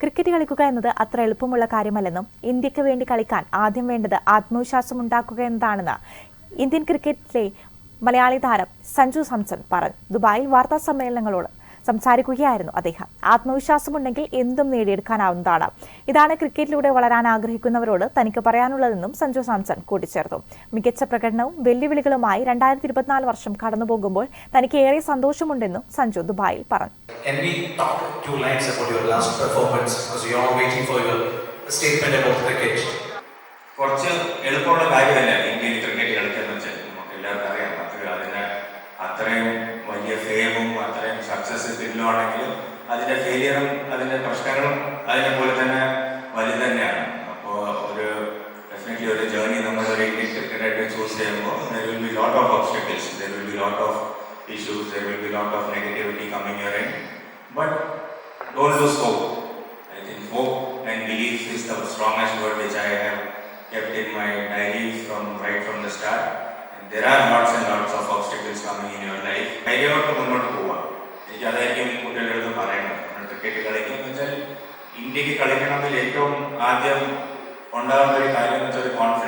Cricket കളിക്കുക എന്നത് അത്ര എളുപ്പമുള്ള കാര്യമല്ലെന്നും ഇന്ത്യയ്ക്ക് വേണ്ടി കളിക്കാൻ ആദ്യം വേണ്ടത് ആത്മവിശ്വാസം ഉണ്ടാക്കുക എന്നതാണെന്ന് ഇന്ത്യൻ ക്രിക്കറ്റിലെ മലയാളി താരം സഞ്ജു സാംസൺ പറഞ്ഞു. ദുബായിൽ വാർത്താ സമ്മേളനങ്ങളോട് സംസാരിക്കുകയായിരുന്നു അദ്ദേഹം. ആത്മവിശ്വാസമുണ്ടെങ്കിൽ എന്തും നേടിയെടുക്കാനാവുന്നതാണ്. ഇതാണ് ക്രിക്കറ്റിലൂടെ വളരാൻ ആഗ്രഹിക്കുന്നവരോട് തനിക്ക് പറയാനുള്ളതെന്നും സഞ്ജു സാംസൺ കൂട്ടിച്ചേർത്തു. മികച്ച പ്രകടനവും വെല്ലുവിളികളുമായി രണ്ടായിരത്തി വർഷം കടന്നുപോകുമ്പോൾ തനിക്ക് ഏറെ സന്തോഷമുണ്ടെന്നും സഞ്ജു ദുബായിൽ പറഞ്ഞു. Can we talk two lines about your last performance because we are waiting for your statement about cricket? കുറച്ച് എളുപ്പമുള്ള കാര്യമല്ല? ഇന്ത്യയിൽ ക്രിക്കറ്റ് കളിക്കുക എന്ന് വെച്ചാൽ നമുക്ക് എല്ലാവർക്കും അറിയാം. അത് അതിന് അത്രയും വലിയ ഫെയിമും അത്രയും സക്സസ് കിട്ടുവാണെങ്കിലും അതിന്റെ ഫെയിലിയറും അതിന്റെ പ്രശ്നങ്ങളും അതിനെ പോലെ തന്നെ വലുത് തന്നെയാണ്. അപ്പോൾ ഒരു ഡെഫിനറ്റ്ലി ഒരു ജേർണി നമ്മൾ ഒരു ഇന്ത്യൻ ക്രിക്കറ്റായിട്ട് ചൂസ് ചെയ്യുമ്പോൾ there will be lot of obstacles there will be lot of issues there will be lot of negativity coming your don't hope. I think hope and belief is the strongest word which I have kept in my diary from right from the start. And there are lots and lots of obstacles coming in your life. ധൈര്യമായിട്ട് മുന്നോട്ട് പോവാം എനിക്ക് അതായിരിക്കും കുട്ടികളെടുത്ത് പറയുന്നത് നമ്മൾ cricket കളിക്കുക എന്ന് വെച്ചാൽ ഇന്ത്യയ്ക്ക് കളിക്കണമെങ്കിൽ ഏറ്റവും ആദ്യം ഉണ്ടാകുന്ന ഒരു കാര്യം എന്ന് വെച്ചാൽ confidence